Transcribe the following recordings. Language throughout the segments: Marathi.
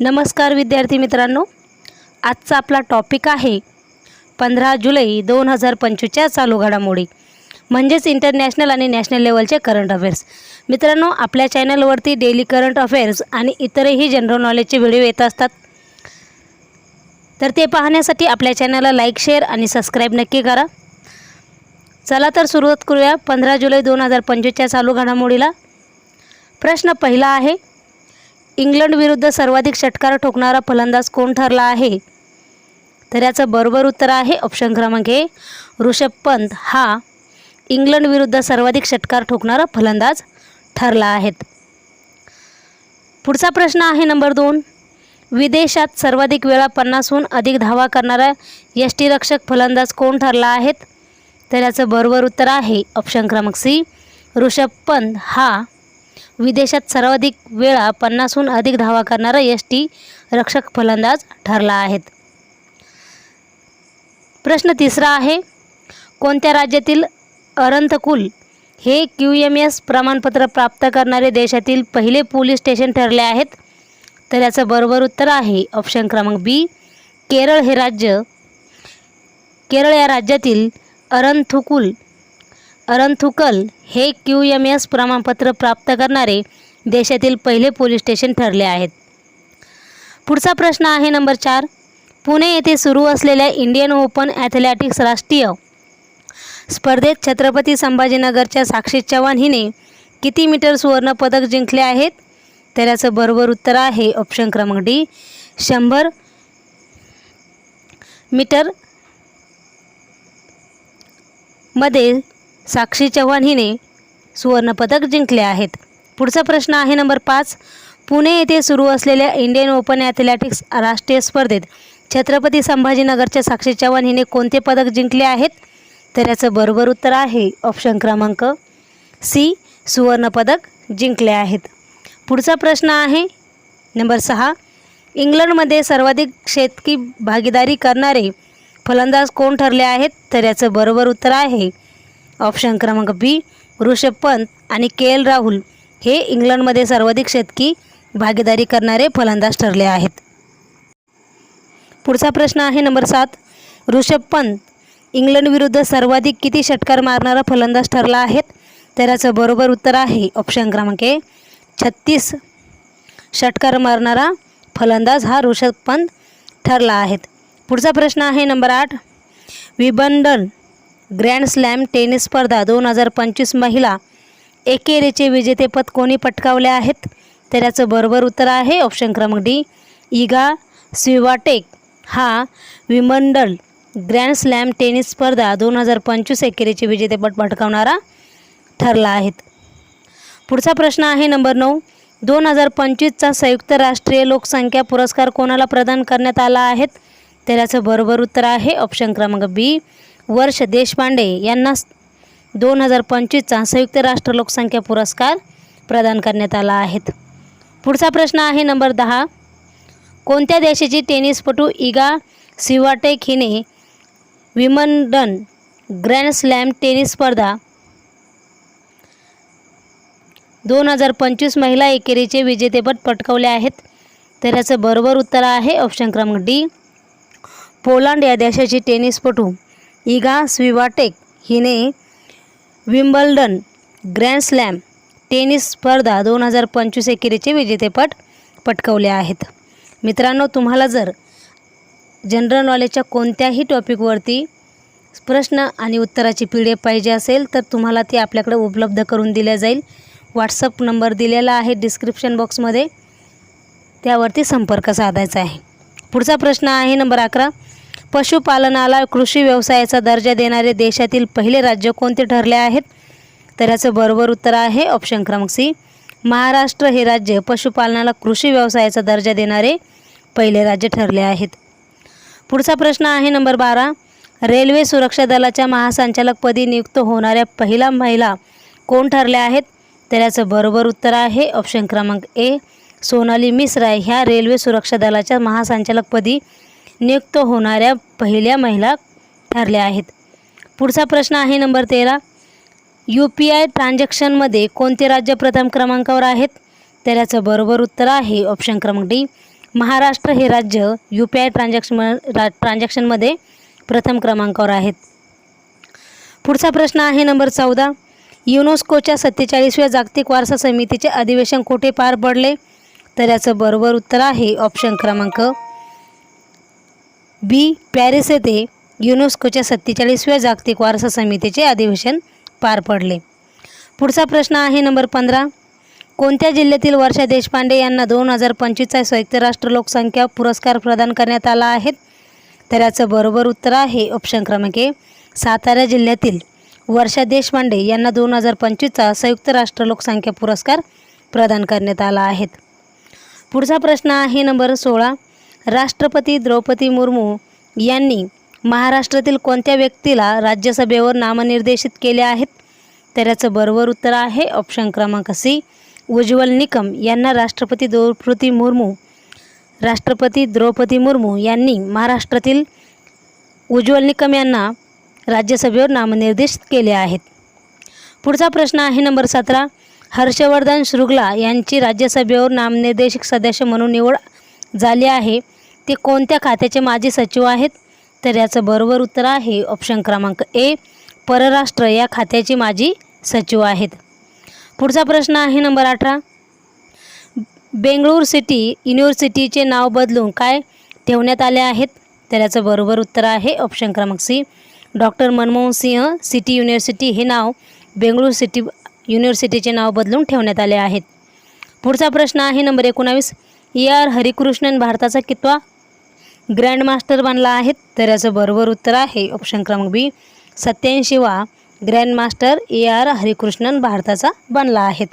नमस्कार विद्यार्थी मित्रांनो. आजचा आपला टॉपिक आहे पंधरा जुलै दोन हजार पंचवीसच्या चालू घडामोडी म्हणजेच इंटरनॅशनल आणि नॅशनल लेवलचे करंट अफेअर्स मित्रांनो आपल्या चॅनलवरती डेली करंट अफेअर्स आणि इतरही जनरल नॉलेजचे व्हिडिओ येत असतात. तर ते पाहण्यासाठी आपल्या चॅनलला लाईक शेअर आणि सबस्क्राईब नक्की करा. चला तर सुरुवात करूया पंधरा जुलै दोन हजार पंचवीसच्या चालू घडामोडीला. प्रश्न पहिला आहे इंग्लंड विरुद्ध सर्वाधिक षटकार ठोकणारा फलंदाज कोण ठरला आहे? तर याचं बरोबर उत्तर आहे ऑप्शन क्रमांक ए ऋषभ पंत. हा इंग्लंड विरुद्ध सर्वाधिक षटकार ठोकणारा फलंदाज ठरला आहेत पुढचा प्रश्न आहे नंबर दोन. विदेशात सर्वाधिक वेळा पन्नासहून अधिक धावा करणारा यष्टीरक्षक फलंदाज कोण ठरला आहेत तर याचं बरोबर उत्तर आहे ऑप्शन क्रमांक सी ऋषभ पंत. हा विदेशात सर्वाधिक वेळा पन्नासहून अधिक धावा करणारा यष्टी रक्षक फलंदाज ठरला आहेत प्रश्न तिसरा आहे कोणत्या राज्यातील अरंथकुल हे क्यू एम एस प्रमाणपत्र प्राप्त करणारे देशातील पहिले पोलीस स्टेशन ठरले आहेत? तर याचं बरोबर उत्तर आहे ऑप्शन क्रमांक बी केरळ हे राज्य केरळ या राज्यातील अरंथुकुल अरंथुकल हे क्यू एम एस प्रमाणपत्र प्राप्त करणारे देशातील पहिले पोलीस स्टेशन ठरले आहेत. पुढचा प्रश्न आहे नंबर चार. पुणे येथे सुरू असलेल्या इंडियन ओपन ॲथलेटिक्स राष्ट्रीय स्पर्धेत छत्रपती संभाजीनगरच्या साक्षी चव्हाण हिने किती मीटर सुवर्णपदक जिंकले आहेत? तर याचं बरोबर उत्तर आहे ऑप्शन क्रमांक डी. शंभर मीटरमध्ये साक्षी चव्हाण हिने सुवर्णपदक जिंकले आहेत. पुढचा प्रश्न आहे नंबर पाच. पुणे येथे सुरू असलेल्या इंडियन ओपन ॲथलेटिक्स राष्ट्रीय स्पर्धेत छत्रपती संभाजीनगरच्या साक्षी चव्हाण हिने कोणते पदक जिंकले आहेत? तर याचं बरोबर उत्तर आहे ऑप्शन क्रमांक सी सुवर्णपदक जिंकले आहेत. पुढचा प्रश्न आहे नंबर सहा. इंग्लंडमध्ये सर्वाधिक शेतकी भागीदारी करणारे फलंदाज कोण ठरले आहेत? तर याचं बरोबर उत्तर आहे ऑप्शन क्रमांक बी ऋषभ पंत आणि के एल राहुल हे इंग्लंडमध्ये सर्वाधिक शेतकी भागीदारी करणारे फलंदाज ठरले आहेत. पुढचा प्रश्न आहे नंबर सात. ऋषभ पंत इंग्लंड विरुद्ध सर्वाधिक किती षटकार मारणारा फलंदाज ठरला आहेत? तर याचं बरोबर उत्तर आहे ऑप्शन क्रमांक ए छत्तीस षटकार मारणारा फलंदाज हा ऋषभ पंत ठरला आहेत पुढचा प्रश्न आहे नंबर आठ. विबंडन ग्रँड स्लॅम टेनिस स्पर्धा दोन हजार पंचवीस महिला एकेरीचे विजेतेपद कोणी पटकावले आहेत? तर याचं बरोबर उत्तर आहे ऑप्शन क्रमांक डी इगा स्विवाटेक. हा विमंडल ग्रँड स्लॅम टेनिस स्पर्धा दोन हजार पंचवीस एकेरीचे विजेतेपद पटकावणारा ठरला आहेत पुढचा प्रश्न आहे नंबर नऊ. दोन हजार पंचवीसचा संयुक्त राष्ट्रीय लोकसंख्या पुरस्कार कोणाला प्रदान करण्यात आला आहेत तर याचं बरोबर उत्तर आहे ऑप्शन क्रमांक बी वर्ष देशपांडे यांना दोन हजार पंचवीसचा संयुक्त राष्ट्र लोकसंख्या पुरस्कार प्रदान करण्यात आला आहेत. पुढचा प्रश्न आहे नंबर दहा. कोणत्या देशाची टेनिसपटू इगा सिवाटेक हिने विमंडन ग्रँड स्लॅम टेनिस स्पर्धा दोन हजार पंचवीस महिला एकेरीचे विजेतेपद पटकवले आहेत? तर याचं बरोबर उत्तर आहे ऑप्शन क्रमांक डी. पोलांड या देशाची टेनिसपटू इगा स्विवाटेक हिने विम्बल्डन ग्रँड स्लॅम टेनिस स्पर्धा दोन हजार पंचवीस एकेरीचे विजेतेपद पटकवले आहेत. मित्रांनो तुम्हाला जर जनरल नॉलेजच्या कोणत्याही टॉपिकवरती प्रश्न आणि उत्तराची पी डी एफ पाहिजे असेल तर तुम्हाला ती आपल्याकडे उपलब्ध करून दिल्या जाईल. व्हॉट्सअप नंबर दिलेला आहे डिस्क्रिप्शन बॉक्समध्ये. त्यावरती संपर्क साधायचा आहे. पुढचा प्रश्न आहे नंबर अकरा. पशुपालनाला कृषी व्यवसायाचा दर्जा देणारे देशातील पहिले राज्य कोणते ठरले आहेत? तर याचं बरोबर उत्तर आहे ऑप्शन क्रमांक सी. महाराष्ट्र हे राज्य पशुपालनाला कृषी व्यवसायाचा दर्जा देणारे पहिले राज्य ठरले आहेत. पुढचा प्रश्न आहे नंबर बारा. रेल्वे सुरक्षा दलाच्या महासंचालकपदी नियुक्त होणाऱ्या पहिला महिला कोण ठरल्या आहेत? तर याचं बरोबर उत्तर आहे ऑप्शन क्रमांक ए. सोनाली मिश्रा ह्या रेल्वे सुरक्षा दलाच्या महासंचालकपदी नियुक्त होणाऱ्या पहिल्या महिला ठरल्या आहेत. पुढचा प्रश्न आहे नंबर तेरा. यू पी आय ट्रान्झॅक्शनमध्ये कोणते राज्य प्रथम क्रमांकावर आहेत? तर याचं बरोबर उत्तर आहे ऑप्शन क्रमांक डी. महाराष्ट्र हे राज्य यू पी आय ट्रान्झॅक्शन रा ट्रान्झॅक्शनमध्ये प्रथम क्रमांकावर आहेत. पुढचा प्रश्न आहे नंबर चौदा. युनेस्कोच्या सत्तेचाळीसव्या जागतिक वारसा समितीचे अधिवेशन कुठे पार पडले? तर याचं बरोबर उत्तर आहे ऑप्शन क्रमांक बी. पॅरिस येथे युनेस्कोच्या सत्तेचाळीसव्या जागतिक वारसा समितीचे अधिवेशन पार पडले. पुढचा प्रश्न आहे नंबर पंधरा. कोणत्या जिल्ह्यातील वर्षा देशपांडे यांना दोन हजार पंचवीसचा संयुक्त राष्ट्र लोकसंख्या पुरस्कार प्रदान करण्यात आला आहे? तर याचं बरोबर उत्तर आहे ऑप्शन क्रमांक ए. सातारा जिल्ह्यातील वर्षा देशपांडे यांना दोन हजार पंचवीसचा संयुक्त राष्ट्र लोकसंख्या पुरस्कार प्रदान करण्यात आला आहे. पुढचा प्रश्न आहे नंबर सोळा. राष्ट्रपती द्रौपदी मुर्मू यांनी महाराष्ट्रातील कोणत्या व्यक्तीला राज्यसभेवर नामनिर्देशित केले आहेत? तर याचं बरोबर उत्तर आहे ऑप्शन क्रमांक सी उज्ज्वल निकम यांना राष्ट्रपती द्रौपदी मुर्मू राष्ट्रपती द्रौपदी मुर्मू यांनी महाराष्ट्रातील उज्ज्वल निकम यांना राज्यसभेवर नामनिर्देशित केले आहेत. पुढचा प्रश्न आहे नंबर सतरा. हर्षवर्धन शृंगला यांची राज्यसभेवर नामनिर्देशित सदस्य म्हणून निवड झाली आहे. ते कोणत्या खात्याचे माजी सचिव आहेत? तर याचं बरोबर उत्तर आहे ऑप्शन क्रमांक ए परराष्ट्र या खात्याचे माजी सचिव आहेत. पुढचा प्रश्न आहे नंबर अठरा. बेंगळूर सिटी युनिव्हर्सिटीचे नाव बदलून काय ठेवण्यात आले आहेत? तर याचं बरोबर उत्तर आहे ऑप्शन क्रमांक C doctor Manmohan Singh city university हे नाव बेंगळूर सिटी युनिव्हर्सिटीचे नाव बदलून ठेवण्यात आले आहेत. पुढचा प्रश्न आहे नंबर एकोणावीस. ए आर हरिकृष्णन भारताचा कितवा ग्रँडमास्टर बनला आहे. तर याचं बरोबर उत्तर आहे ऑप्शन क्रमांक बी सत्याऐंशीवा ग्रँडमास्टर ए आर हरिकृष्णन भारताचा बनला आहेत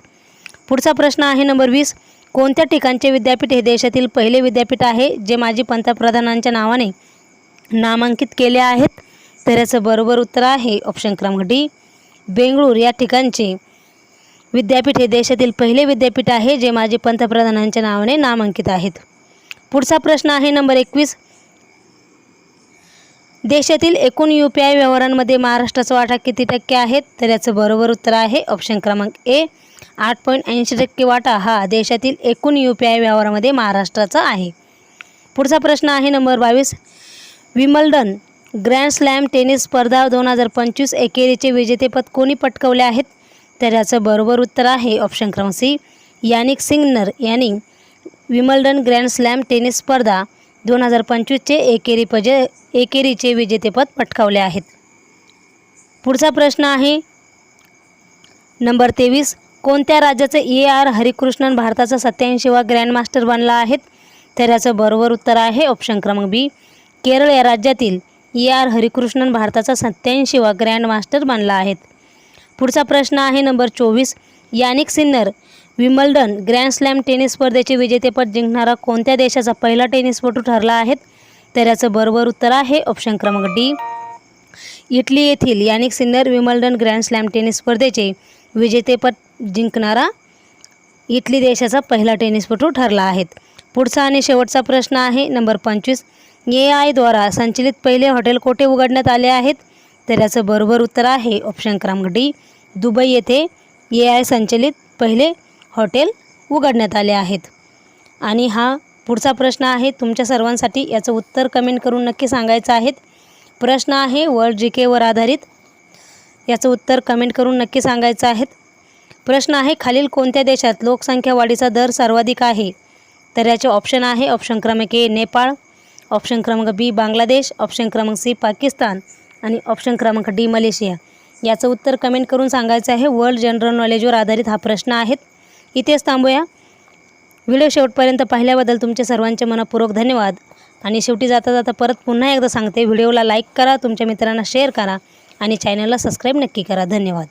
पुढचा प्रश्न आहे नंबर वीस. कोणत्या ठिकाणचे विद्यापीठ हे देशातील पहिले विद्यापीठ आहे? जे माजी पंतप्रधानांच्या नावाने नामांकित केले आहेत? तर याचं बरोबर उत्तर आहे ऑप्शन क्रमांक डी बेंगळूर. या ठिकाणचे विद्यापीठ हे देशातील पहिले विद्यापीठ आहे जे माजी पंतप्रधानांच्या नावाने नामांकित आहेत. पुढचा प्रश्न आहे नंबर एकवीस. देशातील एकूण यू पी आय व्यवहारांमध्ये महाराष्ट्राचा वाटा किती टक्के आहेत तर याचं बरोबर उत्तर आहे ऑप्शन क्रमांक ए आठ पॉईंट ऐंशी टक्के वाटा हा देशातील एकूण यू पी आय व्यवहारामध्ये महाराष्ट्राचा आहे. पुढचा प्रश्न आहे नंबर बावीस. विमल्डन ग्रँड स्लॅम टेनिस स्पर्धा दोन हजार पंचवीस एकेरीचे विजेतेपद कोणी पटकवले आहेत? तर याचं बरोबर उत्तर आहे ऑप्शन क्रमांक सी यानिक सिंगनर यांनी विमल्डन ग्रँड स्लॅम टेनिस स्पर्धा दोन हजार पंचवीसचे एकेरी पज एकेरीचे विजेतेपद पटकावले आहेत. पुढचा प्रश्न आहे नंबर तेवीस कोणत्या राज्याचं ए आर हरिकृष्णन भारताचा सत्याऐंशीवा ग्रँडमास्टर बनला आहेत तर याचं बरोबर उत्तर आहे ऑप्शन क्रमांक बी केरळ या राज्यातील ए आर हरिकृष्णन भारताचा सत्याऐंशीवा ग्रँडमास्टर बनला आहेत पुढचा प्रश्न आहे नंबर चोवीस Jannik Sinner Wimbledon grand slam tennis स्पर्धेचे विजेतेपद जिंकणारा कोणत्या देशाचा पहिला टेनिसपटू ठरला आहे तर याचं बरोबर उत्तर आहे ऑप्शन क्रमांक डी इटली येथील Jannik Sinner Wimbledon grand slam tennis स्पर्धेचे विजेतेपद जिंकणारा इटली देशाचा पहिला टेनिसपटू ठरला आहे. पुढचा आणि शेवटचा प्रश्न आहे नंबर पंचवीस. ए आयद्वारा संचलित पहिले हॉटेल कोठे उघडण्यात आले आहेत? तर याचं बरोबर उत्तर आहे ऑप्शन क्रमांक डी दुबई येथे ए आय संचलित पहिले हॉटेल उघडण्यात आले आहेत. आणि हा पुढचा प्रश्न आहे तुमच्या सर्वांसाठी याचं उत्तर कमेंट करून नक्की सांगायचं आहेत. प्रश्न आहे वर्ल्ड जी केवर आधारित याचं उत्तर कमेंट करून नक्की सांगायचं आहेत. प्रश्न आहे खालील कोणत्या देशात लोकसंख्या वाढीचा दर सर्वाधिक आहे? तर याचे ऑप्शन आहे ऑप्शन क्रमांक ए नेपाळ ऑप्शन क्रमांक बी बांगलादेश ऑप्शन क्रमांक सी पाकिस्तान आणि ऑप्शन क्रमांक डी मलेशिया. याचं उत्तर कमेंट करून सांगायचं आहे वर्ल्ड जनरल नॉलेजवर आधारित हा प्रश्न आहे. इथेच थांबूया. व्हिडिओ शेवटपर्यंत पाहिल्याबद्दल तुमचे सर्वांचे मनपूर्वक धन्यवाद. आणि शेवटी जाता जाता परत पुन्हा एकदा सांगते व्हिडिओला लाईक करा तुमच्या मित्रांना शेअर करा आणि चॅनलला सबस्क्राईब नक्की करा. धन्यवाद.